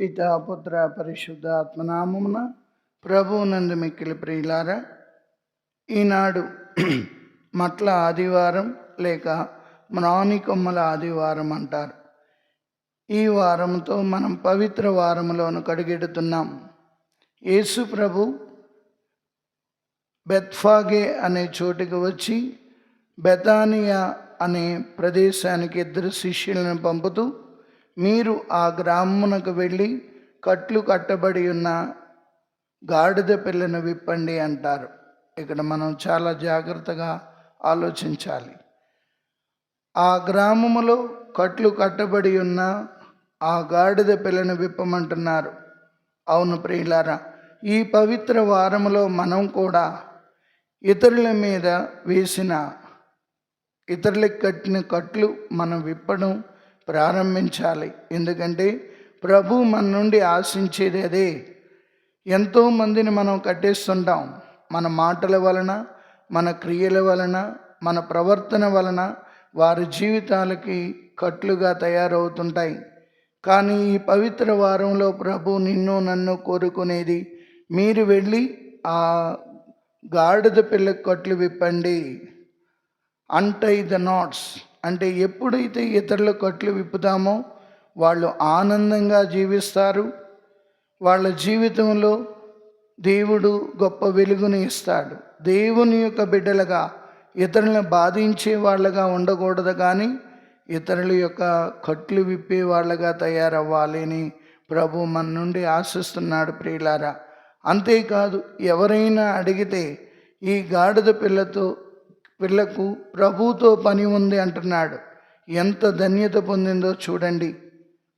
పిత పుత్ర పరిశుద్ధ ఆత్మనామమున ప్రభువునందు మిక్కిలి ప్రియులారా ఈనాడు మట్ల ఆదివారం లేక మ్రాని కొమ్మల ఆదివారం అంటారు ఈ వారంతో మనం పవిత్ర వారములోను కడిగెడుతున్నాం యేసు ప్రభు బెత్ఫాగే అనే చోటుకి వచ్చి బెతానియా అనే ప్రదేశానికి ఇద్దరు శిష్యులను పంపుతూ మీరు ఆ గ్రామమునకు వెళ్ళి కట్లు కట్టబడి ఉన్న గాడిద పిల్లను విప్పండి అంటారు. ఇక్కడ మనం చాలా జాగ్రత్తగా ఆలోచించాలి. ఆ గ్రామములో కట్లు కట్టబడి ఉన్న ఆ గాడిద పిల్లను విప్పమంటున్నారు. అవును ప్రియులారా ఈ పవిత్ర వారములో మనం కూడా ఇతరుల మీద వేసిన ఇతరులకు కట్టిన కట్లు మనం విప్పడం ప్రారంభించాలి. ఎందుకంటే ప్రభు మన నుండి ఆశించేది అదే. ఎంతో మందిని మనం కట్టేస్తుంటాం. మన మాటల వలన మన క్రియల వలన మన ప్రవర్తన వలన వారి జీవితాలకి కట్లుగా తయారవుతుంటాయి. కానీ ఈ పవిత్ర వారంలో ప్రభు నిన్ను నన్ను కోరుకునేది మీరు వెళ్ళి ఆ గాడిద పిల్లకు కట్లు విప్పండి. అంటై ద నాట్స్ అంటే ఎప్పుడైతే ఇతరుల కట్లు విప్పుతామో వాళ్ళు ఆనందంగా జీవిస్తారు. వాళ్ళ జీవితంలో దేవుడు గొప్ప వెలుగుని ఇస్తాడు. దేవుని యొక్క బిడ్డలుగా ఇతరులను బాధించే వాళ్ళగా ఉండకూడదు కానీ ఇతరుల యొక్క కట్లు విప్పే వాళ్ళగా తయారవ్వాలి అని ప్రభు మన నుండి ఆశిస్తున్నాడు ప్రియులారా. అంతేకాదు ఎవరైనా అడిగితే ఈ గాడిద పిల్లతో పిల్లకు ప్రభుతో పని ఉంది అంటున్నాడు. ఎంత ధన్యత పొందిందో చూడండి.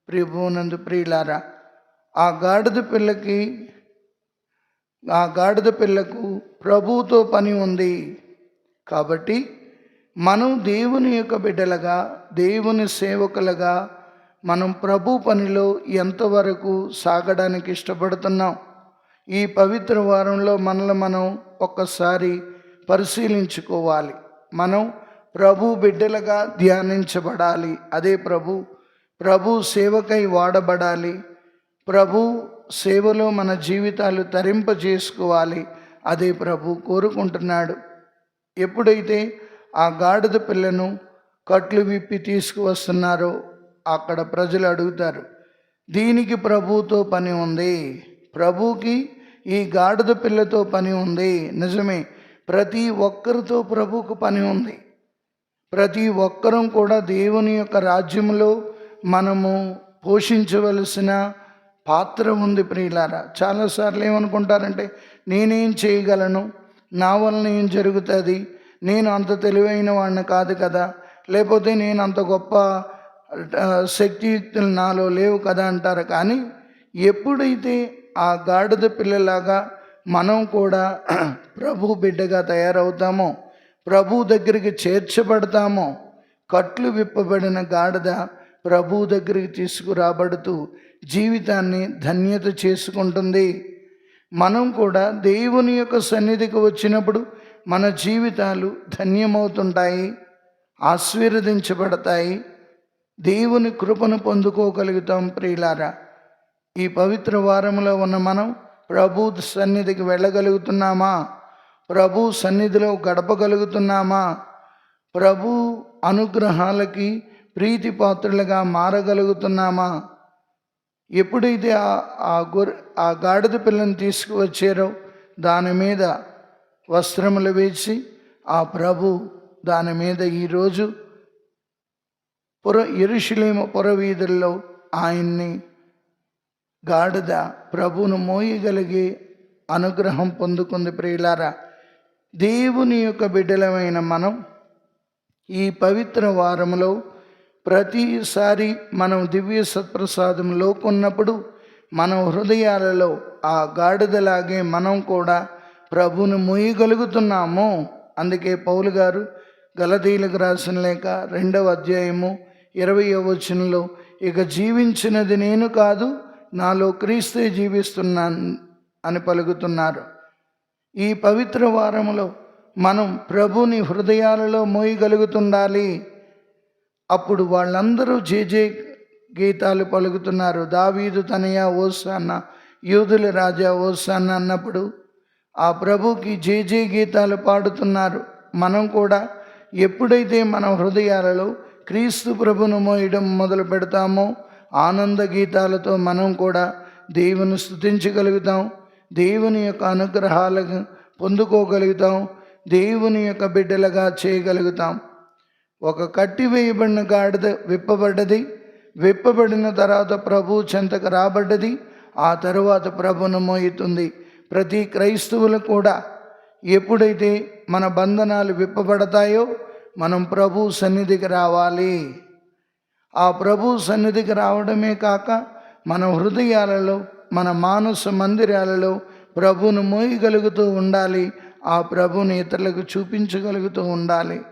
ప్రభునందు ప్రియులారా ఆ గాడిద పిల్లకి ఆ గాడిద పిల్లకు ప్రభుతో పని ఉంది. కాబట్టి మనం దేవుని యొక్క బిడ్డలుగా దేవుని సేవకులుగా మనం ప్రభు పనిలో ఎంతవరకు సాగడానికి ఇష్టపడుతున్నాం? ఈ పవిత్ర వారంలో మనల్ని మనం ఒక్కసారి పరిశీలించుకోవాలి. మనం ప్రభు బిడ్డలుగా ధ్యానించబడాలి. అదే ప్రభు ప్రభు సేవకై వాడబడాలి. ప్రభు సేవలో మన జీవితాలు తరింపజేసుకోవాలి. అదే ప్రభు కోరుకుంటున్నాడు. ఎప్పుడైతే ఆ గాడిద పిల్లను కట్లు విప్పి తీసుకువస్తున్నారో అక్కడ ప్రజలు అడుగుతారు దీనికి ప్రభుతో పని ఉంది. ప్రభుకి ఈ గాడిద పిల్లతో పని ఉంది. నిజమే ప్రతి ఒక్కరితో ప్రభుకు పని ఉంది. ప్రతి ఒక్కరం కూడా దేవుని యొక్క రాజ్యంలో మనము పోషించవలసిన పాత్ర ఉంది ప్రియులారా. చాలాసార్లు ఏమనుకుంటారంటే నేనేం చేయగలను? నా వలన ఏం జరుగుతుంది? నేను అంత తెలివైన వాడిని కాదు కదా. లేకపోతే నేను అంత గొప్ప శక్తియుక్తులు నాలో లేవు కదా అంటారు. కానీ ఎప్పుడైతే ఆ గాడిద పిల్లలాగా మనం కూడా ప్రభు బిడ్డగా తయారవుతామో ప్రభు దగ్గరికి చేర్చబడతామో కట్లు విప్పబడిన గాడిద ప్రభు దగ్గరికి తీసుకురాబడుతూ జీవితాన్ని ధన్యత చేసుకుంటుంది. మనం కూడా దేవుని యొక్క సన్నిధికి వచ్చినప్పుడు మన జీవితాలు ధన్యమవుతుంటాయి ఆశీర్వదించబడతాయి. దేవుని కృపను పొందుకోగలుగుతాం ప్రియులారా. ఈ పవిత్ర వారంలో ఉన్న మనం ప్రభు సన్నిధికి వెళ్ళగలుగుతున్నామా? ప్రభు సన్నిధిలో గడపగలుగుతున్నామా? ప్రభు అనుగ్రహాలకి ప్రీతిపాత్రులుగా మారగలుగుతున్నామా? ఎప్పుడైతే ఆ ఆ గొర్రె ఆ గాడిద పిల్లని తీసుకువచ్చారో దాని మీద వస్త్రములు వేసి ఆ ప్రభు దాని మీద ఈరోజు పుర ఎరుషులేమ పురవీధుల్లో ఆయన్ని గాడిద ప్రభువును మోయగలిగే అనుగ్రహం పొందుకుంది ప్రియులారా. దేవుని యొక్క బిడ్డలమైన మనం ఈ పవిత్ర వారములో ప్రతిసారి మనం దివ్య సత్ప్రసాదం లోకున్నప్పుడు మన హృదయాలలో ఆ గాడిదలాగే మనం కూడా ప్రభును మోయగలుగుతున్నాము. అందుకే పౌలు గారు గలతీలకు రాసిన లేక రెండవ అధ్యాయము ఇరవై వచనంలో ఇక జీవించినది నేను కాదు నాలో క్రీస్తే జీవిస్తున్నాను అని పలుకుతున్నారు. ఈ పవిత్ర వారములో మనం ప్రభుని హృదయాలలో మోయగలుగుతుండాలి. అప్పుడు వాళ్ళందరూ జే జే గీతాలు పలుకుతున్నారు. దావీదు తనయా ఓసాన్న యూదుల రాజా ఓసాన్న అన్నప్పుడు ఆ ప్రభుకి జే జే గీతాలు పాడుతున్నారు. మనం కూడా ఎప్పుడైతే మన హృదయాలలో క్రీస్తు ప్రభును మోయడం మొదలు పెడతామో ఆనంద గీతాలతో మనం కూడా దేవుని స్థుతించగలుగుతాం దేవుని యొక్క అనుగ్రహాలను పొందుకోగలుగుతాం. దేవుని యొక్క బిడ్డలుగా చేయగలుగుతాం. ఒక కట్టి వేయబడిన గాడిద విప్పబడ్డది. విప్పబడిన తర్వాత ప్రభు చెంతకు రాబడ్డది. ఆ తరువాత ప్రభును మోయుతుంది. ప్రతి క్రైస్తవులు కూడా ఎప్పుడైతే మన బంధనాలు విప్పబడతాయో మనం ప్రభు సన్నిధికి రావాలి. ఆ ప్రభు సన్నిధికి రావడమే కాక మన హృదయాలలో మన మానస మందిరాలలో ప్రభును మోయగలుగుతూ ఉండాలి ఆ ప్రభుని ఇతరులకు చూపించగలుగుతూ ఉండాలి.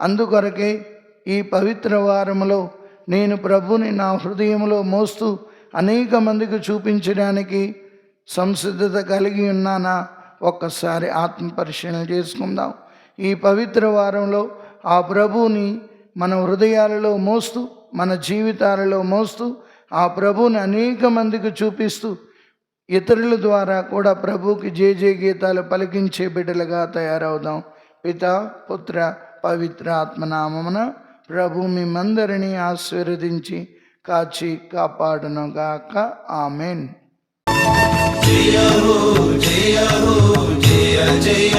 అందుకొరకే ఈ పవిత్ర వారంలో నేను ప్రభుని నా హృదయంలో మోస్తూ అనేక మందికి చూపించడానికి సంసిద్ధత కలిగి ఉన్నానా? ఒక్కసారి ఆత్మ పరిశీలన చేసుకుందాం. ఈ పవిత్ర వారంలో ఆ ప్రభువుని మన హృదయాలలో మోస్తూ మన జీవితాలలో మోస్తూ ఆ ప్రభువుని అనేక మందికి చూపిస్తూ ఇతరుల ద్వారా కూడా ప్రభువుకి జే జే గీతాలు పలికించే బిడ్డలుగా తయారవుదాం. పిత పుత్ర పవిత్ర ఆత్మనామమున ప్రభు మిమ్మందరినీ ఆశీర్వదించి కాచి కాపాడునుగాక. ఆమెన్. జయ జయ జయ జయ